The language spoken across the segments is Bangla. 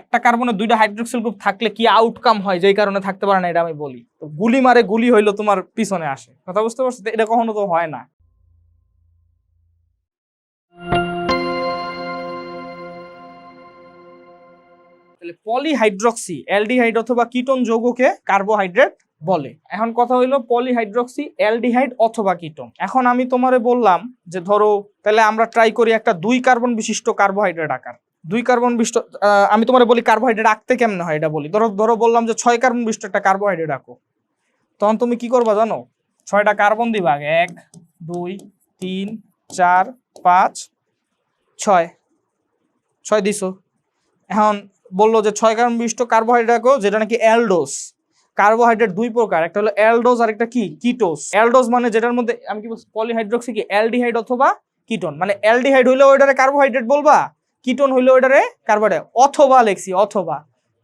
একটা কার্বনে দুইটা হাইড্রোক্সিল গ্রুপ থাকলে কি আউটকাম হয়? যেই কারণে থাকতে পারে না, এটা আমি বলি। তো গুলি মারে গুলি হইল তোমার পিছনে আসে। কথা বুঝতে পারছ এটা কখনো তো হয় না। পলিহাইড্রক্সি অ্যালডিহাইড অথবা কিটোন যৌগকে কার্বোহাইড্রেট বলে। এখন কথা হইল পলিহাইড্রক্সি অ্যালডিহাইড অথবা কিটোন এখন আমি তোমারে বললাম যে ধরো, তাহলে আমরা ট্রাই করি একটা দুই কার্বন বিশিষ্ট কার্বোহাইড্রেট আকার। দুই কার্বন বিষ্ট আমি তোমার বলি কার্বোহাইড্রেট আঁকতে কেমন হয় এটা বলি। ধরো ধরো বললাম যে ছয় কার্বন বিশিষ্ট একটা কার্বোহাইড্রেট আঁকো তখন তুমি কি করবা জানো? ছয়টা কার্বন দিবা এক, দুই, তিন, চার, পাঁচ, ছয়। ছয় দিছো। এখন বলল যে ছয় কার্বন বিষ্ট কার্বোহাইড্রেট আঁকো যেটা নাকি অ্যালডোস কার্বোহাইড্রেট দুই প্রকার, একটা হলো অ্যালডোজ আর একটা কি? কিটোস অ্যালডোজ মানে যেটার মধ্যে, আমি কি বলছি পলিহাইড্রোক্সি কি? অ্যালডিহাইড অথবা কিটোন মানে অ্যালডিহাইড হইলে ওইটারে কার্বোহাইড্রেট বলবা? কিটোন হইলে ওইটারে কার্বোহাইড্রেট অথবা লেখছি অথবা।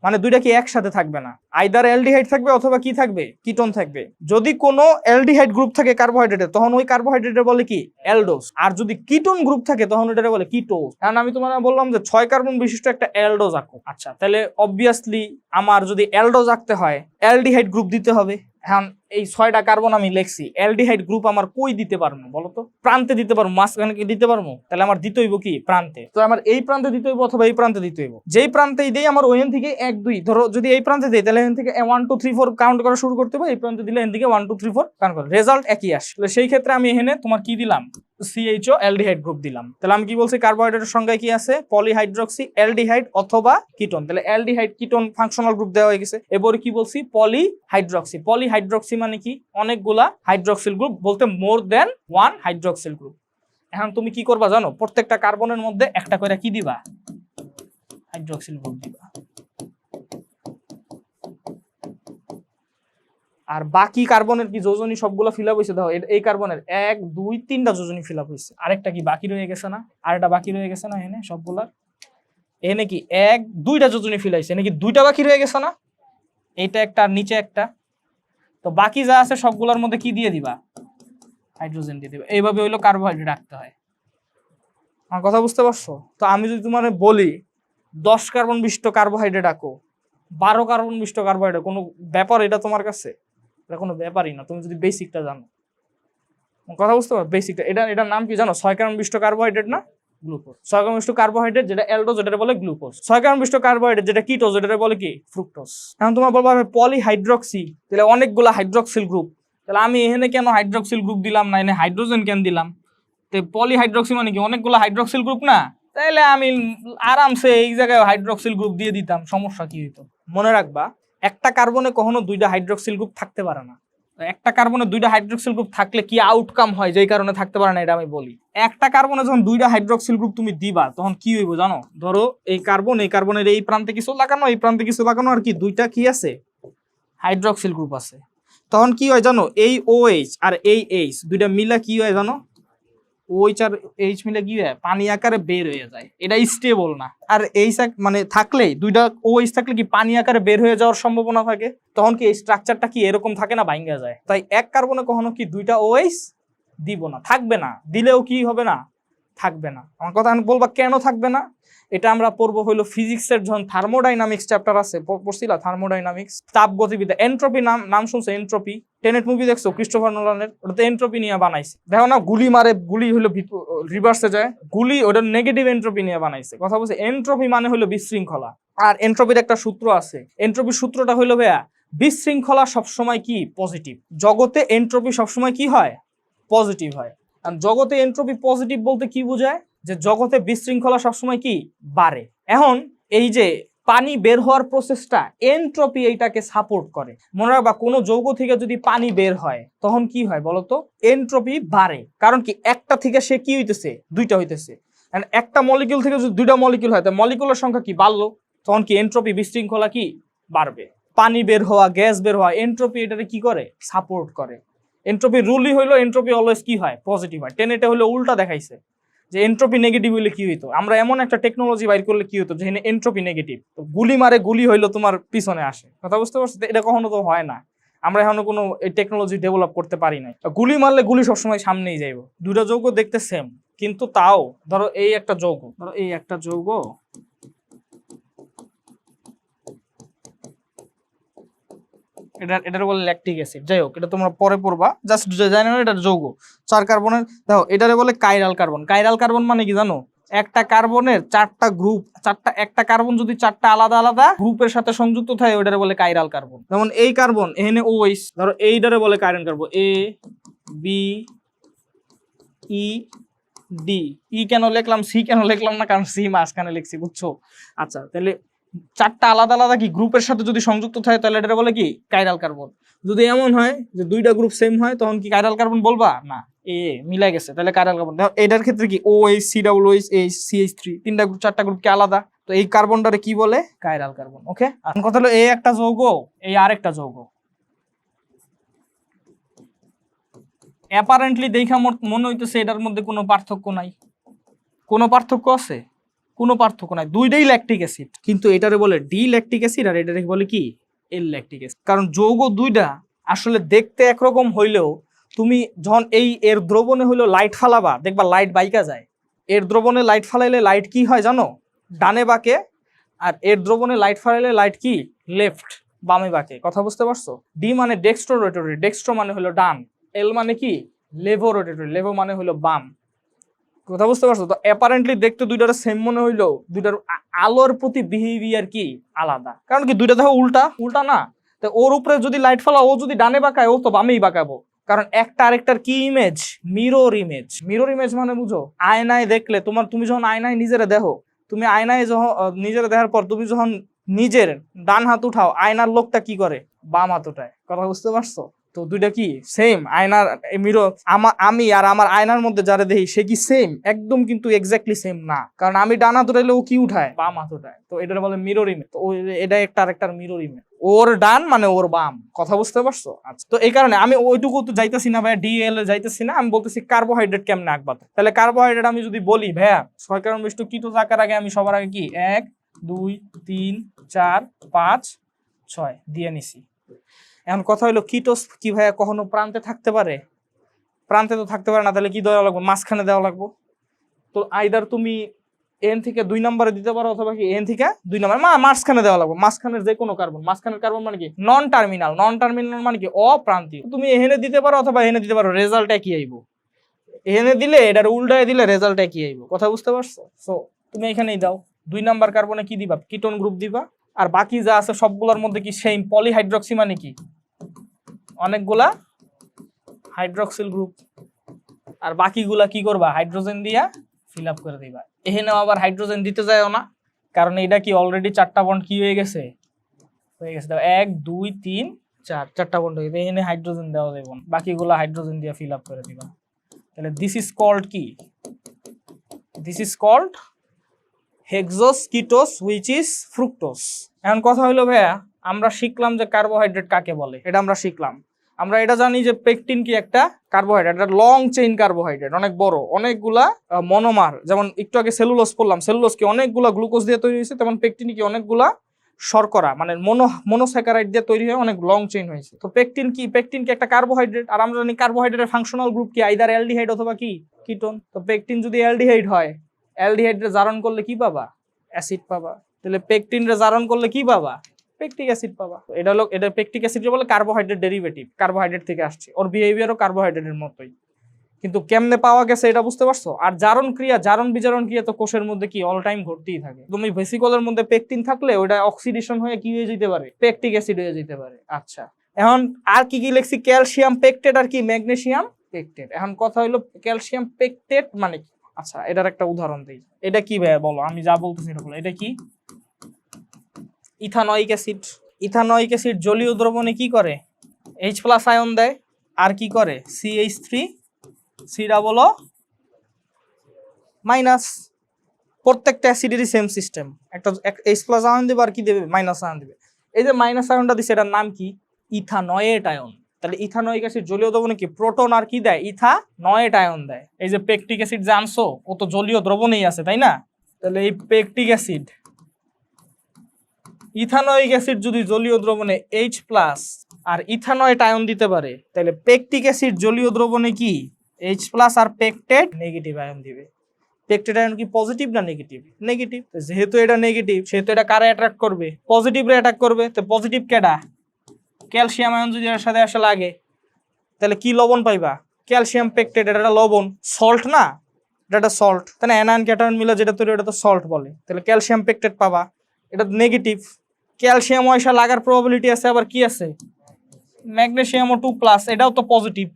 মানে দুইটা কি একসাথে থাকবে না? আইদার অ্যালডিহাইড থাকবে অথবা কি থাকবে? কিটোন থাকবে। যদি কোনো অ্যালডিহাইড গ্রুপ থাকে কার্বোহাইড্রেটে, তখন ওই কার্বোহাইড্রেটে বলে কি? অ্যালডোস আর যদি কিটোন গ্রুপ থাকে, তখন ওইটারে বলে কিটোস কারণ আমি তোমার বললাম যে ছয় কার্বন বিশিষ্ট একটা অ্যালডোজ আঁকো। আচ্ছা তাহলে অবভিয়াসলি আমার যদি অ্যালডোজ আঁকতে হয়, অ্যালডিহাইড গ্রুপ দিতে হবে। এখন এই ছয়টা কার্বন আমি লেখছি, অ্যালডিহাইড গ্রুপ আমার কই দিতে পারব বলতো? প্রান্তে দিতে পারব, মাঝখানে দিতে পারব? তাহলে আমার দিতে হইব কি? প্রান্তে। তো আমার এই প্রান্তে দিতে হইব অথবা এই প্রান্তে দিতে হইব? যেই প্রান্তেই দেই আমার ওইখান থেকে এক, দুই, ধরো যদি এই প্রান্তে দেই, তাহলে এখান থেকে one two three four count করা শুরু করতে হবে এই প্রান্তে দিলে এখান থেকে one two three four count করে। রেজাল্ট একই আসে। সেই ক্ষেত্রে আমি এখানে তোমার কি দিলাম? সিএইচও অ্যালডিহাইড গ্রুপ দিলাম। তাহলে আমি কি বলছি কার্বোহাইড্রেটের সংখ্যায় কি আছে? পলিহাইড্রক্সি অ্যালডিহাইড অথবা কিটোন তাহলে অ্যালডিহাইড কিটোন ফাংশনাল গ্রুপ দেওয়া হয়ে গেছে। এরপরে কি বলছি? পলিহাইড্রক্সি পলিহাইড্রক্সি মানে কি? অনেকগুলা হাইড্রক্সিল গ্রুপ বলতে more than one hydroxyl group এখন তুমি কি করবা জানো? প্রত্যেকটা কার্বনের মধ্যে একটা করে কি দিবা? হাইড্রক্সিল গ্রুপ দিবা। আর বাকি কার্বনের কি যোজনী সবগুলো ফিল আপ হয়েছে দেখো এই কার্বনের এক, দুই, তিনটা যোজনী ফিল আপ হয়েছে আরেকটা কি বাকি রয়ে গেছে না? আরেকটা বাকি রয়ে গেছে না এনে সবগুলার? এনে কি এক, দুইটা যোজনী ফিল হয়েছে এনে কি দুইটা বাকি রয়ে গেছে না? এইটা একটা, আর নিচে একটা। তো বাকি যা আছে সবগুলোর মধ্যে কি দিয়ে দিবা? হাইড্রোজেন দিয়ে দিবা। এইভাবে হইল কার্বোহাইড্রেট রাখতে হয়। আমার কথা বুঝতে পারছ? তো আমি যদি তোমার বলি, দশ কার্বন বিশিষ্ট কার্বোহাইড্রেট আঁকো বারো কার্বন বিশিষ্ট কার্বোহাইড্রেট কোনো ব্যাপার এটা তোমার কাছে? এটা কোনো ব্যাপারই না তুমি যদি বেসিকটা জানো। কথা বুঝতে পারো বেসিকটা এটা এটার নাম কি জানো? ছয় বিশিষ্ট কার্বোহাইড্রেট না? গ্লুকোজ ছয় বিশিষ্ট কার্বোহাইড্রেট যেটা অ্যালডোজ যেটা বলে গ্লুকোজ ছয় বিশিষ্ট কার্বোহাইড্রেট যেটা কিটোজ যেটা বলে কি? ফ্রুক্টোজ এখন তোমার বলব আমি পলিহাইড্রক্সি তাহলে অনেকগুলো হাইড্রক্সিল গ্রুপ তাহলে আমি এখানে কেন হাইড্রক্সিল গ্রুপ দিলাম না? এনে হাইড্রোজেন কেন দিলাম? তো পলিহাইড্রক্সি মানে কি? অনেকগুলো হাইড্রক্সিল গ্রুপ না? তাহলে আমি আরামসে এই জায়গায় হাইড্রক্সিল গ্রুপ দিয়ে দিতাম সমস্যা কি হইতো? মনে রাখবা একটা কার্বনে কখনো দুইটা হাইড্রক্সিল গ্রুপ থাকতে পারে না। একটা কার্বনে দুইটা হাইড্রক্সিল গ্রুপ থাকলে কি আউটকাম হয়? যেই কারণে থাকতে পারে না, এটা আমি বলি। একটা কার্বনে যখন দুইটা হাইড্রক্সিল গ্রুপ তুমি দিবা, তখন কি হইব জানো? ধরো, এই কার্বন, এই কার্বনের এই প্রান্তে কিছু লাগানো, এই প্রান্তে কিছু লাগানো, আর কি, দুইটা কি আছে? হাইড্রক্সিল গ্রুপ আছে। তখন কি হয় জানো? এই OH আর এই এইচ দুইটা মিলা কি হয় জানো? OH আর এইচ মিলে কি হয় পানি আকারে বের হয়ে যায়। এটা স্টেবল না। আর এইচ মানে থাকলেই দুইটা ওইচ থাকলে কি পানি আকারে বের হয়ে যাওয়ার সম্ভাবনা থাকে? তখন কি এই স্ট্রাকচারটা কি এরকম থাকে না ভাঙ্গা যায়? তাই এক কার্বনে কখনো কি দুইটা OH দিব না, থাকবে না, দিলেও কি হবে না? থাকবে না। আমার কথা আমি বলবা কেন থাকবে না? এটা আমরা পড়ব হইল ফিজিক্সের যখন থার্মোডাইনামিক্স চ্যাপ্টার আছে পড়ছিলা? থার্মোডাইনামিক্স তাপ গতিবিদ্যা এন্ট্রপি নাম নাম শুনছো? এন্ট্রপি টেনেট মুভি দেখছ? ক্রিস্টোফার নোলানের ওটাতে এন্ট্রপি নিয়ে বানাইছে। দেখো না, গুলি মারে, গুলি হলো রিভার্সে যায়। গুলি ওটা নেগেটিভ এন্ট্রপি নিয়ে বানাইছে। কথা বলছে এন্ট্রপি মানে হলো বিশৃঙ্খলা। আর এন্ট্রপির একটা সূত্র আছে। এন্ট্রপির সূত্রটা হইল ভাইয়া, বিশৃঙ্খলা সবসময় কি? পজিটিভ জগতে এন্ট্রপি সবসময় কি হয়? পজিটিভ হয়। জগতে এন্ট্রপি পজিটিভ বলতে কি বোঝায়? যে জগতে বিশৃঙ্খলা সবসময় কি? বাড়ে। এখন এই যে পানি বের হওয়ার প্রসেসটা এন্ট্রপি এইটাকে সাপোর্ট করে। মনে রাখবা, কোনো যৌগ থেকে যদি পানি বের হয়, তখন কি হয় বলতো? এন্ট্রপি বাড়ে। কারণ কি, একটা থেকে সে কি হইতেছে? দুইটা হইতেছে। একটা মলিকিউল থেকে যদি দুইটা মলিকিউল হয় তাহলে মলিকুলের সংখ্যা কি বাড়লো? তখন কি এন্ট্রপি বিশৃঙ্খলা কি? বাড়বে। পানি বের হওয়া গ্যাস বের হওয়া এন্ট্রপি এটাকে কি করে? সাপোর্ট করে। এন্ট্রপি রুলই হইল এন্ট্রপি অলওয়েজ কি হয়? পজিটিভ হয়। টেন এটা হলো উল্টা দেখাইছে যে এন্ট্রপি নেগেটিভ হইলে কি হইতো? আমরা এমন একটা টেকনোলজি বাইর করলে কি হতো যেখানে এন্ট্রপি নেগেটিভ তো গুলি মারে গুলি হইল তোমার পিছনে আসে। কথা বুঝতে পারছ এটা কখনো তো হয় না। আমরা এখনও কোনো টেকনোলজি ডেভেলপ করতে পারি নাই। গুলি মারলে গুলি সবসময় সামনেই যাইব। দুটা যৌগ দেখতে সেম কিন্তু তাও ধরো এই একটা যৌগ। ধরো এই একটা যৌগ এটা, এটার বলে ল্যাকটিক অ্যাসিড যাই হোক, এটা তোমরা পরে পড়বা। জাস্ট জানো এটা যৌগ। চার কার্বনের, দেখো, এটারে বলে কাইরাল কার্বন কাইরাল কার্বন মানে কি জানো? একটা কার্বনের চারটা গ্রুপ চারটা, একটা কার্বন যদি চারটা আলাদা আলাদা গ্রুপের সাথে সংযুক্ত থাকে ওটারে বলে কাইরাল কার্বন যেমন এই কার্বন এখানে ওইস ধরো এইটারে বলে chiral carbon A B E D E কেন লিখলাম সি কেন লিখলাম না? কারণ সি মাঝখানে লিখছি, বুঝছ? আচ্ছা তাহলে চারটা আলাদা আলাদা কি গ্রুপের সাথে যদি সংযুক্ত থাকে তাহলে এটা বলে কি কাইরাল কার্বন যদি এমন হয় যে দুইটা গ্রুপ সেম হয়, তখন কি কাইরাল কার্বন বলবা? না, এ মিলাই গেছে, তাহলে কাইরাল কার্বন দেখো, এটার ক্ষেত্রে কি O H C double H H C H three তিনটা গ্রুপ চারটা গ্রুপ কি আলাদা? তো এই কার্বনটারে কি বলে? কাইরাল কার্বন ওকে এখন কথা হলো এই একটা যৌগ, এই আর একটা যৌগ। অ্যাপারেন্টলি দেখা মনে হইতেছে এটার মধ্যে কোনো পার্থক্য নাই। কোনো পার্থক্য আছে? কোনো পার্থক্য নাই। দুইটাই ল্যাকটিক অ্যাসিড কিন্তু এটারে বলে ডি ল্যাকটিক অ্যাসিড আর এটারে বলে কি? এল ল্যাকটিক অ্যাসিড কারণ যৌগ দুইটা আসলে দেখতে একরকম হইলেও তুমি যখন এই এর দ্রবণে হইল লাইট ফালাবা, দেখবা লাইট বাইকা যায়। এর দ্রবণে লাইট ফালাইলে লাইট কি হয় জানো? ডানে বাঁকে আর এর দ্রবণে লাইট ফালাইলে লাইট কি? লেফট বামে বাঁকে। কথা বুঝতে পারছ? ডি মানে ডেক্সট্রো রোটেটরি ডেক্সট্রো মানে হলো ডান। এল মানে কি? লেভো রোটেটরি লেভো মানে হলো বাম। কথা বুঝতে পারছ? তো অ্যাপারেন্টলি দেখতে দুইটার সেম মনে হইল, দুইটার আলোর প্রতি বিহেভিয়ার কি? আলাদা। কারণ কি দুইটা দেখো উল্টা উল্টা না? তো ওর উপরে যদি লাইট ফেলা ও যদি ডানে বাঁকায়, ও তো বামেই বাঁকাবো। কারণ একটা আরেকটার কি image mirror image mirror image মানে বুঝো, আয়নায় দেখলে তোমার, তুমি যখন আয়নায় নিজেরে দেখো, তুমি আয়নায় যখন নিজেরে দেখার পর তুমি যখন নিজের ডান হাত উঠাও, আয়নার লোকটা কি করে? বাম হাত উঠায়। কথা বুঝতে পারছ? তো দুইটা কি? সেম আয়নার মিরো আমার আমি আর আমার আয়নার মধ্যে যারা দেখি, সে কি সেম একদম কিন্তু এক্স্যাক্টলি সেম না। কারণ আমি ডান উঠাইলে ও কি উঠায়? বাম হাত উঠায়। তো এটা বলে মিরর ইমেজ তো এটা একটা আরেকটার মিরর ইমেজ ওর ডান মানে ওর বাম। কথা বুঝতে পারছ? আচ্ছা। তো এই কারণে আমি ওইটুকু তো যাইতেছি না ভাই ডিএল এ যাইতেছি না। আমি বলতেছি কার্বোহাইড্রেট কেমনে আঁকবা তাহলে কার্বোহাইড্রেট আমি যদি বলি, ভাইয়া ছয় কারণ বিষ্টু কিটো আঁকার আগে আমি সবার আগে কি? এক, দুই, তিন, চার, পাঁচ, ছয় দিয়ে নিছি। এখন কথা হলো কিটোস কি ভাইয়া কখনো প্রান্তে থাকতে পারে? প্রান্তে তো থাকতে পারে না, তাহলে কি দেওয়া লাগবে? মাঝখানে দেওয়া লাগবে। তো আইদার তুমি এন থেকে দুই নম্বরে দিতে পারো অথবা কি? এন থেকে দুই নম্বর, মা, মাঝখানে দেওয়া লাগবে। মাঝখানের যে কোনো কার্বন। মাঝখানের কার্বন মানে কি? নন টার্মিনাল নন টার্মিনাল মানে কি? অপ্রান্তীয়। তুমি এহেনে দিতে পারো অথবা এখানে দিতে পারো রেজাল্ট একই আইব। এখানে দিলে, এটার উল্টায় দিলে রেজাল্ট একই আইব। কথা বুঝতে পারছ? সো তুমি এখানেই দাও। দুই নাম্বার কার্বনে কি দিবা? কিটোন গ্রুপ দিবা। আর বাকি যা আছে সবগুলোর মধ্যে কি সেম পলিহাইড্রক্সি মানে কি? অনেকগুলা হাইড্রক্সিল গ্রুপ আর বাকিগুলা কি করবা? হাইড্রোজেন দিয়া ফিল আপ করে দিবা। এখানেও আবার হাইড্রোজেন দিতে যায়ও না, কারণ এটা কি অলরেডি চারটা বন্ড কি হয়ে গেছে? হয়ে গেছে। এক, দুই, তিন, চার, চারটা বন্ড হয়ে গেছে। এখানে হাইড্রোজেন দেওয়া না বাকিগুলা হাইড্রোজেন দিয়ে ফিল আপ করে দিবা। তাহলে দিস ইজ কল্ড কি? This is called hexose ketose which is fructose এখন কথা হলো ভাইয়া, আমরা শিখলাম যে কার্বোহাইড্রেট কাকে বলে। এটা আমরা শিখলাম। আমরা এটা জানি যে পেকটিন কি একটা কার্বোহাইড্রেট এটা লং চেইন কার্বোহাইড্রেট অনেক বড়, অনেকগুলা মনোমার যেমন একটু আগে সেলুলোস পড়লাম সেলুলোস কি অনেকগুলা গ্লুকোজ দিয়ে তৈরি হয়েছে, তেমন পেকটিন কি অনেকগুলা শর্করা মানে মনো মনোস্যাকারাইড দিয়ে তৈরি হয়ে অনেক লং চেইন হয়েছে। তো পেকটিন কি পেকটিন কি একটা কার্বোহাইড্রেট আর আমরা জানি কার্বোহাইড্রেটের ফাংশনাল গ্রুপ কি আইদার অ্যালডিহাইড অথবা কি কিটোন তো পেকটিন যদি অ্যালডিহাইড হয় অ্যালডিহাইডে জারণ করলে কি পাবা? অ্যাসিড পাবা। তাহলে পেকটিন রে জারণ করলে কি পাবা? পেকটিক অ্যাসিড পাবা। এটা হলো, এটা পেকটিক অ্যাসিড বলে কার্বোহাইড্রেট ডেরিভেটিভ কার্বোহাইড্রেট থেকে আসছে। ওর বিহেভিয়ারও কার্বোহাইড্রেটের মতোই। কিন্তু কেমনে পাওয়া গেছে এটা বুঝতে পারছ? আর জারণ ক্রিয়া, জারণ বিজারণ ক্রিয়া তো কোষের মধ্যে কি অল টাইম ঘটতেই থাকে। তুমি ভেসিকলের মধ্যে পেকটিন থাকলে ওটা অক্সিডেশন হয়ে কি হয়ে যেতে পারে? পেকটিক অ্যাসিড হয়ে যেতে পারে। আচ্ছা এখন আর কি কি লিখছি? ক্যালসিয়াম পেকটেট আর কি? ম্যাগনেসিয়াম পেকটেট এখন কথা হলো ক্যালসিয়াম পেকটেট মানে কি? আচ্ছা এটার একটা উদাহরণ দিই। এটা কি ভাইয়া বলো? আমি যা বলতেছি এটা কি? Ethanoic acid. ইথানয়িক অ্যাসিড জলীয় দ্রবণে কি করে? এইচ প্লাস আয়ন দেয়। আর কি করে? CH three C double minus প্রত্যেকটা অ্যাসিডেরই সেম সিস্টেম একটা এইচ প্লাস আয়ন দেবে আর কি দেবে? মাইনাস আয়ন দেবে। এই যে মাইনাস আয়নটা দিচ্ছে এটার নাম কি? Ethanoate ion. তাহলে ইথানয়িক অ্যাসিড জলীয় দ্রবণে কি? প্রোটন আর কি দেয়? ইথা নয়েট আয়ন দেয়। এই যে পেকটিক অ্যাসিড যে আনছো ও তো জলীয় দ্রবণেই আছে, তাই না? তাহলে এই পেকটিক অ্যাসিড ইথানয়িক অ্যাসিড যদি জলীয় দ্রবণে এইচ প্লাস আর ইথানয়েট আয়ন দিতে পারে, তাহলে পেকটিক অ্যাসিড জলীয় দ্রবণে কি? এইচ প্লাস আর পেকটেট নেগেটিভ আয়ন দিবে। পেকটেট আয়ন কি পজিটিভ না নেগেটিভ নেগেটিভ যেহেতু এটা নেগেটিভ সেহেতু এটা কারে অ্যাট্রাক্ট করবে? পজিটিভ রে অ্যাটাক করবে। তো পজিটিভ কেডা? ক্যালসিয়াম আয়ন যদি এর সাথে আসে লাগে, তাহলে কি লবণ পাইবা? ক্যালসিয়াম পেকটেট এটা একটা লবণ। সল্ট না? এটা একটা সল্ট তাহলে অ্যানায়ন ক্যাটায়ন মিলে যেটা তৈরি এটা তো সল্ট বলে। তাহলে ক্যালসিয়াম পেকটেট পাবা। এটা নেগেটিভ ক্যালসিয়াম পয়সা লাগার প্রবাবিলিটি আছে, আবার কি আছে? ম্যাগনেসিয়ামও টু প্লাস এটাও তো পজিটিভ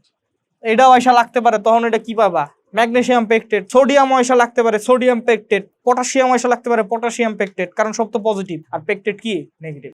এটাও পয়সা লাগতে পারে, তখন এটা কি পাবা? ম্যাগনেশিয়াম পেকটেট সোডিয়াম পয়সা লাগতে পারে সোডিয়াম পেকটেট পটাশিয়াম পয়সা লাগতে পারে পটাশিয়াম পেকটেট কারণ সব তো পজিটিভ আর পেকটেট কি? নেগেটিভ